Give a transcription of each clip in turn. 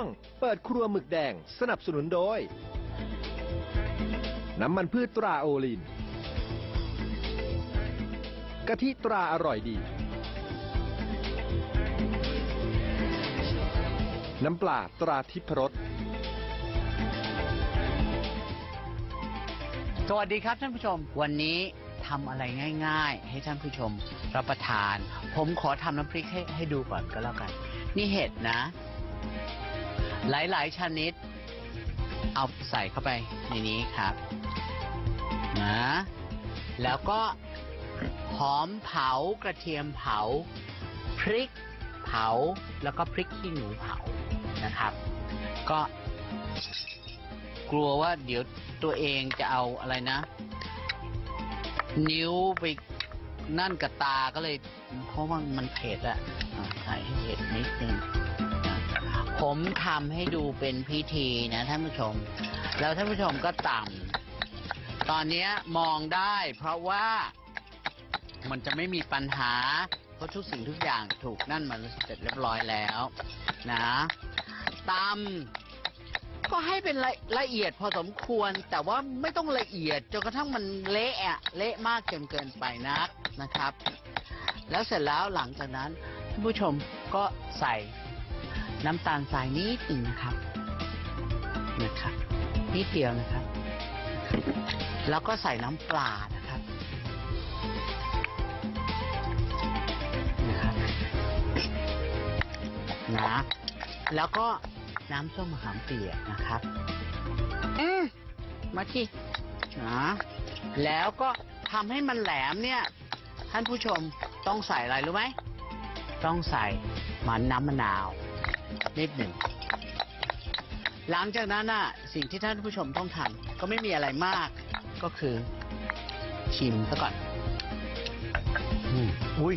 วง เปิดครัวหมึกแดง สนับสนุนโดย น้ำมันพืชตราโอลินกะทิตราอร่อยดี น้ำปลาตราทิพรสสวัสดีครับท่านผู้ชม วันนี้ทำอะไรง่าย ๆ ให้ท่านผู้ชมรับประทาน ผมขอทำน้ำพริกให้ให้ดูก่อนก็แล้วกัน นี่เห็ดนะ หลาย ๆ ชนิด เอาใส่เข้าไปในนี้ครับนะแล้วก็หอมเผากระเทียมเผา พริกเผาแล้วก็พริกขี้หนูเผานะครับ ก็กลัวว่าเดี๋ยวตัวเองจะเอาอะไรนะ นิ้วไปนั่นกับตาก็เลย เพราะว่ามันเผ็ดอะใส่ให้เผ็ดนิดนึง ผมทำให้ดูเป็นพิธีนะท่านผู้ชม แล้วท่านผู้ชมก็ต่ำตอนนี้มองได้เพราะว่ามันจะไม่มีปัญหา เพราะทุกสิ่งทุกอย่างถูกนั่นมาเสร็จเรียบร้อยแล้วนะตำก็ให้เป็นละละเอียดพอสมควร แต่ว่าไม่ต้องละเอียดจนกระทั่งมันเละอะเละมากจนเกินไปนักนะครับ แล้วเสร็จแล้วหลังจากนั้นท่านผู้ชมก็ใส่ น้ำตาลทรายนิดหนึ่งนะครับนะครับนิดเดียวนะครับ แล้วก็ใส่น้ำปลานะครับนะครับนะแล้วก็น้ำส้มมะขามเปียกนะครับอืมมาที่นะแล้วก็ทำให้มันแหลมเนี่ย ท่านผู้ชมต้องใส่อะไรรู้ไหม ต้องใส่มันน้ำมะนาว นิดหนึ่ง หลังจากนั้นน่ะสิ่งที่ท่านผู้ชมต้องทำก็ไม่มีอะไรมากก็คือ ชิมซะก่อนอืมอุ้ย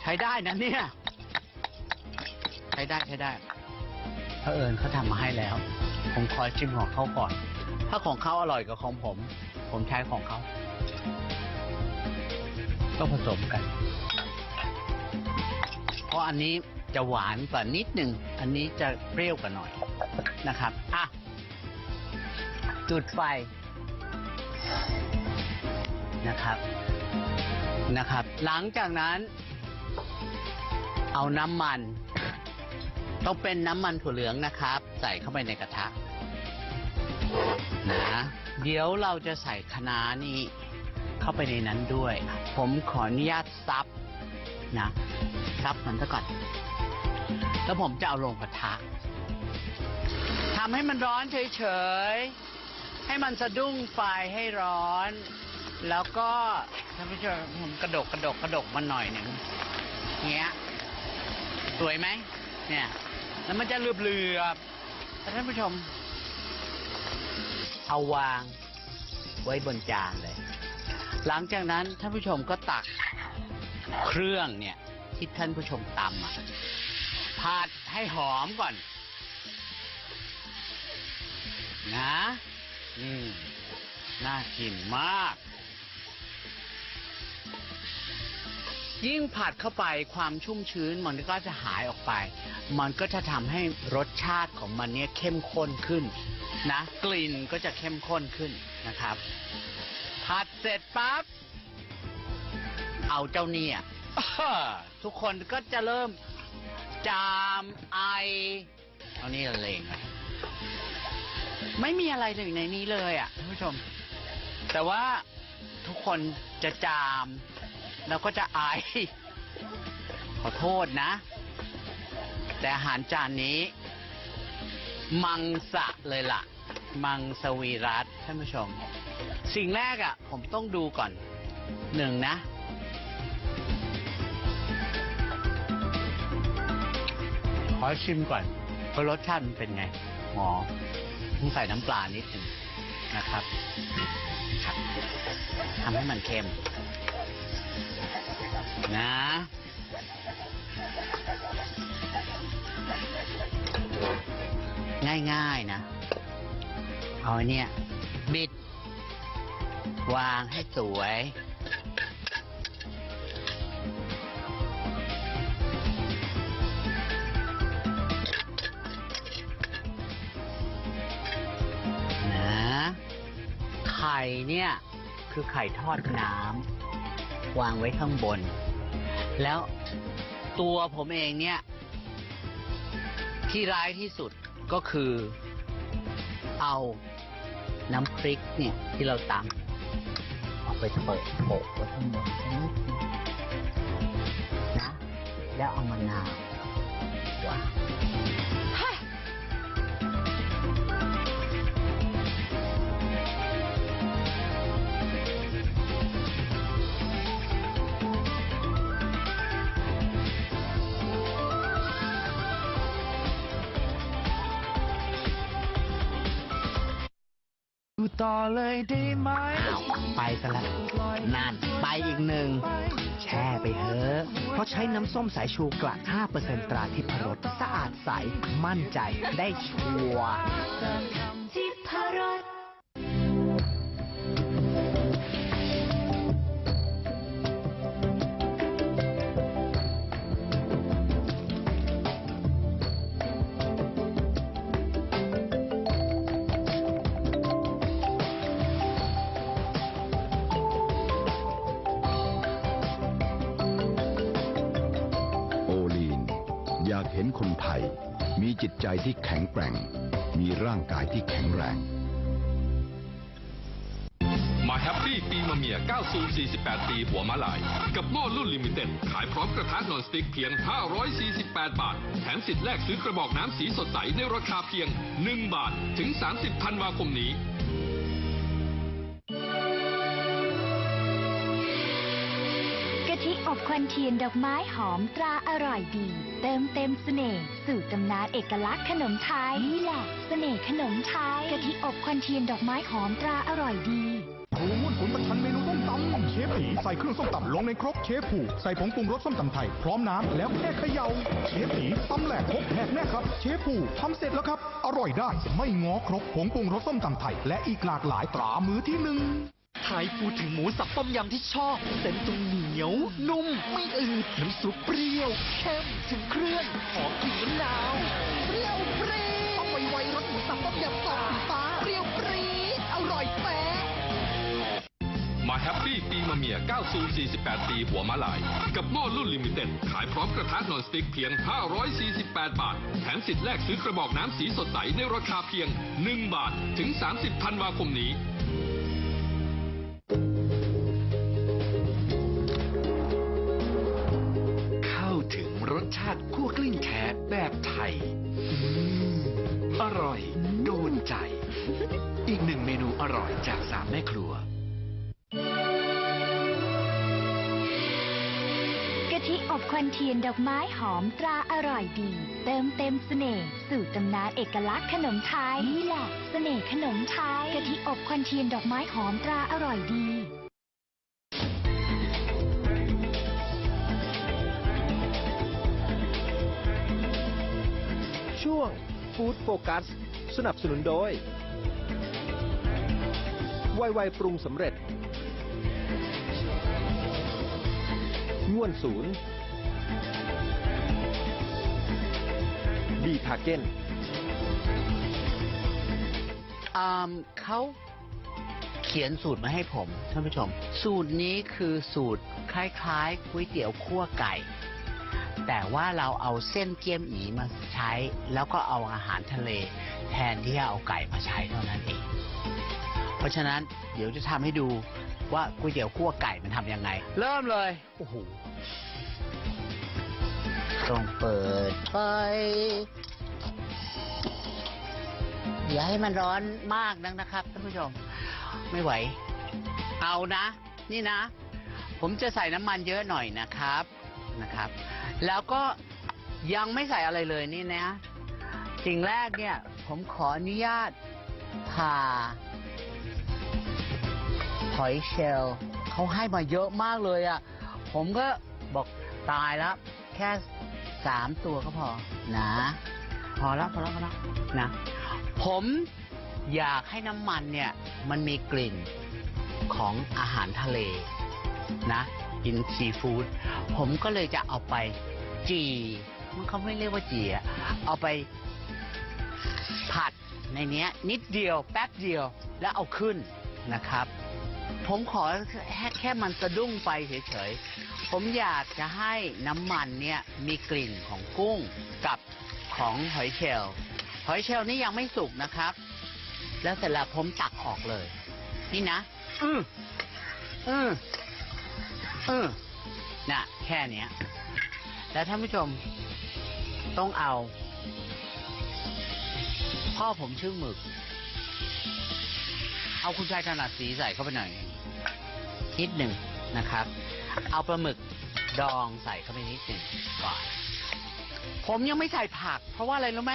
ใช้ได้นะเนี่ย ใช้ได้ใช้ได้เผอิญเขาทำมาให้แล้ว ผมขอชิมของเขาก่อน ถ้าของเขาอร่อยกว่าของผม ผมใช้ของเขาก็ผสมกัน เพราะอันนี้ จะหวานกว่านิดหนึ่ง อันนี้จะเปรี้ยวกว่าหน่อยนะครับ อะ จุดไฟนะครับนะครับ หลังจากนั้น เอาน้ำมัน ต้องเป็นน้ำมันถั่วเหลืองนะครับ ใส่เข้าไปในกระทะนะเดี๋ยวเราจะใส่คะน้านี่เข้าไปในนั้นด้วย ผมขออนุญาตซับนะซับมันซะก่อน แล้วผมจะเอาลงกระทะทำให้มันร้อนเฉยๆ ให้มันสะดุ้งไฟให้ร้อน แล้วก็ท่านผู้ชมผมกระดกกระดกกระดกมันหน่อยหนึ่งเงี้ย สวยไหมเนี่ย แล้วมันจะเหลือบเลือบๆท่านผู้ชม เอาวางไว้บนจานเลย หลังจากนั้นท่านผู้ชมก็ตักเครื่องเนี่ยที่ท่านผู้ชมตำอะ ผัดให้หอมก่อน นะอืมน่ากินมาก ยิ่งผัดเข้าไปความชุ่มชื้นมันก็จะหายออกไป มันก็จะทำให้รสชาติของมันเนี่ยเข้มข้นขึ้น นะ กลิ่นก็จะเข้มข้นขึ้นนะครับ ผัดเสร็จปั๊บเอาเจ้าเนี่ยทุกคนก็จะเริ่ม จามไอเอานี่ละเลงอะไม่มีอะไรเลยในนี้เลยอะท่านผู้ชม แต่ว่าทุกคนจะจาม แล้วก็จะไอ ขอโทษนะ แต่อาหารจานนี้ มังสะเลยล่ะ มังสวีรัตท่านผู้ชม สิ่งแรกอะ่ะ ผมต้องดูก่อนหนึ่งนะ อชิมก่อนว่ารสชาติมันเป็นไงหมอต้องใส่น้ำปลานิดหนึ่งนะครับครับทำให้มันเค็ม นะง่ายๆนะ เอาเนี่ย บิด วางให้สวย เนี่ยคือไข่ทอดน้ำวางไว้ข้างบน แล้วตัวผมเองเนี่ยที่ร้ายที่สุดก็คือ เอาน้ำพริกเนี่ยที่เราตำเอาไปเปิดโปะไว้ข้างบนสักนิดนึงนะแล้วเอามะนาววาง ต่อเลยได้ไหมอ้าวไปซะละนั่นไปอีกหนึ่ง แช่ไปเถอะเพราะใช้น้ำส้มสายชูกลัก5%ตราทิพรสสะอาดใส มั่นใจได้ชัวร์ มีจิตใจที่แข็งแกร่ง มีร่างกายที่แข็งแรง มาแฮปปี้ปีมะเมีย 9048 ปีหัวมาลาย กับหม้อรุ่นลิมิเต็ด ขายพร้อมกระทะนอนสติ๊กเพียง 548 บาท แถมสิทธิ์แลกซื้อกระบอกน้ำสีสดใสในราคาเพียง 1 บาท ถึง 30ธันวาคมนี้ ควันเทียนดอกไม้หอมตราอร่อยดี เติมเต็มเสน่ห์สู่ตำนานเอกลักษณ์ขนมไทยนี่แหละเสน่ห์ขนมไทยกะทิอบควันเทียนดอกไม้หอมตราอร่อยดีรู้ขุนประชันเมนูส้มตำเชฟผีใส่เครื่องส้มตำลงในครกเชฟผูกใส่ผงปรุงรสส้มตำไทยพร้อมน้ำแล้วแค่เขย่าเชฟผีตำแหลกครกแหกแน่ครับ เชฟผูกทำเสร็จแล้วครับ อร่อยได้ไม่ง้อครกผงปรุงรสส้มตำไทย และอีกหลากหลายตรามือที่หนึ่ง ไทยพูดถึงหมูสับต้มยำที่ชอบ เส้นตรงเหนียว นุ่มไม่อืดน้ำซุปเปรี้ยวเข้มถึงเครื่องหอมกลิ่นมะนาวเปรี้ยวปรี๊ดต้องไวไวรสหมูสับต้มยำซอสสีฟ้าเปรี้ยวปรี๊ดอร่อยแป๊ะมาแฮปปี้ปีมาเมีย 9048 ปีหัวมาลาย กับหม้อรุ่นลิมิเต็ด ขายพร้อมกระทะนอนสติ๊กเพียง 548 บาท แถมสิทธิ์แลกซื้อกระบอกน้ำสีสดใสในราคาเพียง 1 บาท ถึง 30 ธันวาคมนี้ สชาติคั่วกลิ้งแขกแบบไทยอืมอร่อย โดนใจ อีกหนึ่งเมนูอร่อยจากสามแม่ครัว กะทิอบควันเทียนดอกไม้หอมตราอร่อยดี เติมเต็มเสน่ห์สู่ตำนานเอกลักษณ์ขนมไทยนี่แหละเสน่ห์ขนมไทยกะทิอบควันเทียนดอกไม้หอมตราอร่อยดี ฟู้ดโฟกัสสนับสนุนโดยไวไวปรุงสำเร็จ ง่วนศูนย์บีทาเก้นอ่าเขาเขียนสูตรมาให้ผมท่านผู้ชม สูตรนี้คือสูตรคล้ายๆก๋วยเตี๋ยวคั่วไก่ แต่ว่าเราเอาเส้นเกี๊ยมอีมาใช้ แล้วก็เอาอาหารทะเล แทนที่จะเอาไก่มาใช้เท่านั้นเอง เพราะฉะนั้นเดี๋ยวจะทำให้ดูว่าก๋วยเตี๋ยวคั่วไก่มันทำยังไง เริ่มเลยโอ้โหต้องเปิดไฟอย่าให้มันร้อนมากนักนะครับท่านผู้ชม ไม่ไหว เอานะ นี่นะ ผมจะใส่น้ำมันเยอะหน่อยนะครับ นะครับ แล้วก็ยังไม่ใส่อะไรเลยนี่นะ สิ่งแรกเนี่ย ผมขออนุญาตผ่าหอยเชลล์เขาให้มาเยอะมากเลยอะ่ะ ผมก็บอกตายแล้ว แค่สามตัวก็พอนะ พอแล้วพอแล้วพอแล้วนะ ผมอยากให้น้ำมันเนี่ย มันมีกลิ่นของอาหารทะเลนะ กินซีฟู้ดผมก็เลยจะเอาไปจีมันเขาไม่เรียกว่าจีอะเอาไปผัดในเนี้ย นิดเดียวแป๊บเดียวแล้วเอาขึ้นนะครับ ผมขอแค่แค่มันสะดุ้งไฟเฉยๆ ผมอยากจะให้น้ำมันเนี่ยมีกลิ่นของกุ้งกับของหอยเชลล์หอยเชลล์นี่ยังไม่สุกนะครับ แล้วเสร็จแล้วผมตักออกเลย นี่นะ อืออือ เออน่ะ แค่เนี้ย แล้วท่านผู้ชมต้องเอา พ่อผมชื่อหมึก เอาคุณชายถนัดสีใส่เข้าไปหน่อยนิดหนึ่งนะครับ เอาปลาหมึกดองใส่เข้าไปนิดหนึ่งก่อนผมยังไม่ใส่ผัก เพราะว่าอะไรรู้ไหม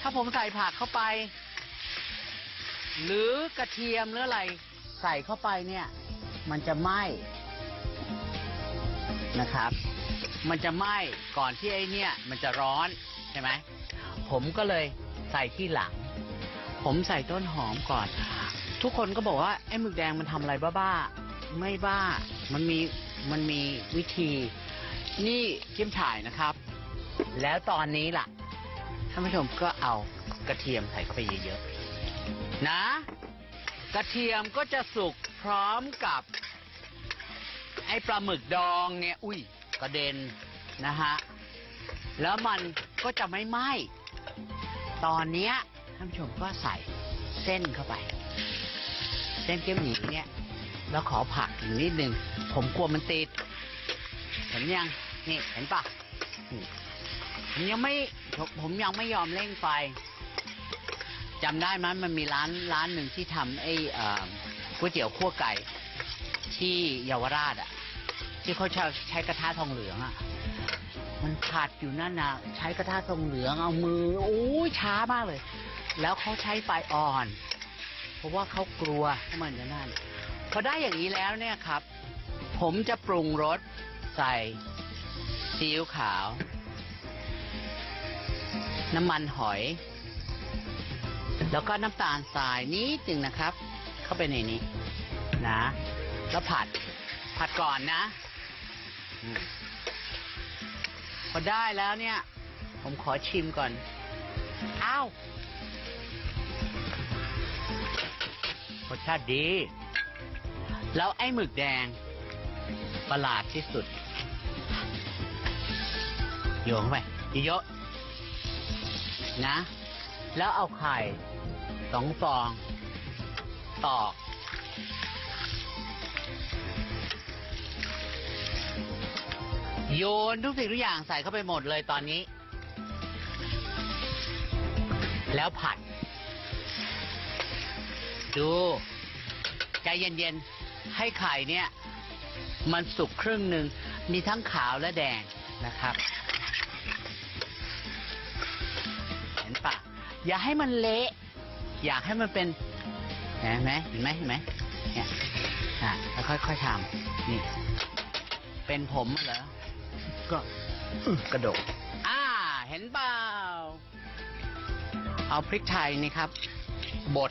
ถ้าผมใส่ผักเข้าไป หรือกระเทียมหรืออะไร ใส่เข้าไปเนี่ย มันจะไหม้ นะครับ มันจะไหม้ก่อนที่ไอ้เนี่ยมันจะร้อนใช่ไหมผมก็เลยใส่ที่หลัง ผมใส่ต้นหอมก่อน ทุกคนก็บอกว่าไอ้หมึกแดงมันทำอะไรบ้าๆไม่บ้า มันมีมันมีวิธี นี่จิ้มฉ่ายนะครับ แล้วตอนนี้ล่ะท่านผู้ชมก็เอากระเทียมใส่เข้าไปเยอะๆนะ กระเทียมก็จะสุกพร้อมกับ อ้ปลาหมึกดองเนี่ย อุ้ยกระเด็นนะฮะ แล้วมันก็จะไม่ไหม้ ตอนเนี้ยท่านผู้ชมก็ใส่เส้นเข้าไป เส้นเกี๊ยวหมี่เนี่ย แล้วขอผักอีกนิดนึง ผมกลัวมันติด เห็นยัง นี่เห็นปะผมยังไม่ผมยังไม่ยอมเร่งไฟจำได้ไหมยมันมีร้านร้านหนึ่งที่ทำไอ้ก๋วยเตี๋ยวคั่วไก่ที่เยาวราชอะ ที่เขาใช้ใช้กระทะทองเหลืองอะ มันผัดอยู่นั่นนะใช้กระทะทองเหลืองเอามือโอ้ยช้ามากเลย แล้วเขาใช้ไฟอ่อน เพราะว่าเขากลัวมันจะนั่นพอได้อย่างนี้แล้วเนี่ยครับ ผมจะปรุงรสใส่ซีอิ๊วขาว น้ำมันหอย แล้วก็น้ำตาลทรายนิดหนึ่งนะครับ เข้าไปในนี้นะ แล้วผัดผัดก่อนนะ พอได้แล้วเนี่ย ผมขอชิมก่อน อ้าวรสชาติดี แล้วไอ้หมึกแดง ประหลาดที่สุด โยงเข้าไปเยอะๆนะ แล้วเอาไข่สองฟอง ตอก โยนทุกสิ่งทุกอย่างใส่เข้าไปหมดเลยตอนนี้ แล้วผัด ดูใจเย็นๆ ให้ไข่เนี่ย มันสุกครึ่งหนึ่ง มีทั้งขาวและแดงนะครับ เห็นปะอย่าให้มันเละ อยากให้มันเป็นเห็นไหมเห็นไหมเห็นไหมเนี่ยอะแล้วค่อยๆทำนี่ เป็นผมเหรอ ก็กระโดดอ่า เห็นเปล่า เอาพริกไทยนี่ครับบด